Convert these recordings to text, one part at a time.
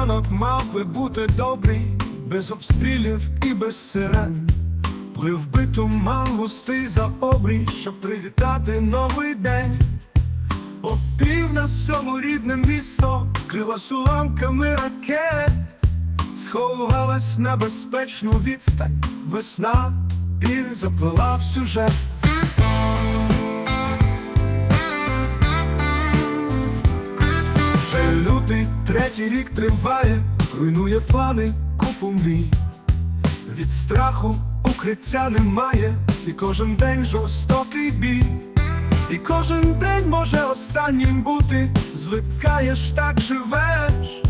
ранок мав би бути добрий, без обстрілів і без сирен. Плив би туман густий за обрій, щоб привітати новий день. Опів на сьому рідне місто, крилась уламками ракет, сховалась на безпечну відстань, весна, біль заплила в сюжет. Третій рік триває, руйнує плани, купу мрій. Від страху укриття немає, і кожен день жорстокий бій. І кожен день може останнім бути, звикаєш, так живеш,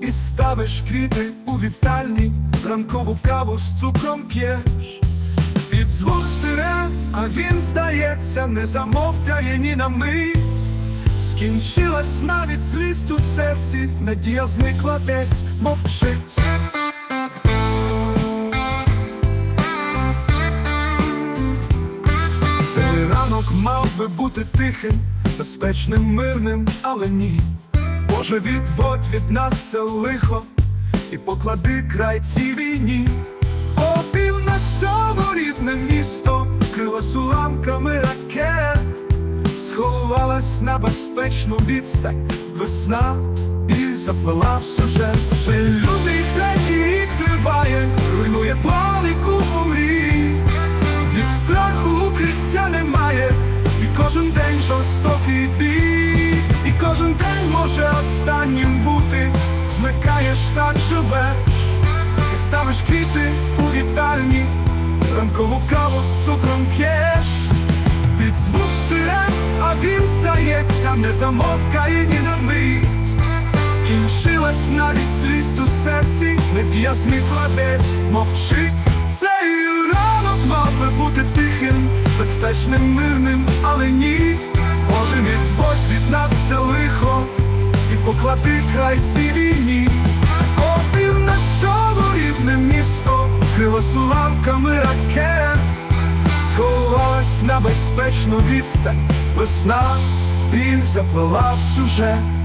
і ставиш квіти у вітальні, ранкову каву з цукром п'єш. Під звук сирен, а він, здається, не замовкає ні на мить. Скінчилась навіть злість у серці, надія зникла десь, мовчить. Цей ранок мав би бути тихим, безпечним, мирним, але ні. Боже, відводь від нас це лихо і поклади край цій війні. Опів на сьому рідне місто, крилась уламками ракет, сховалась на безпечну відстань, весна і заплила в сюжет. Вже лютий третій рік триває, руйнує плани купу мрій. Від страху укриття немає, і кожен день жорстокий бій, і кожен день може останнім бути, зникаєш, так живеш, і ставиш квіти у вітальні, ранкову каву з цукром п'єш, здається, не замовкає ні на мить. Скінчилась навіть злість у серці, надія зникла десь, мовчить. Цей ранок мав би бути тихим, безпечним, мирним, але ні. Боже, відводь від нас це лихо і поклади край цій війні. Опів на сьому рідне місто, крилось уламками ракет, сховалась на безпечну відстань, весна, біль заплила в сюжет.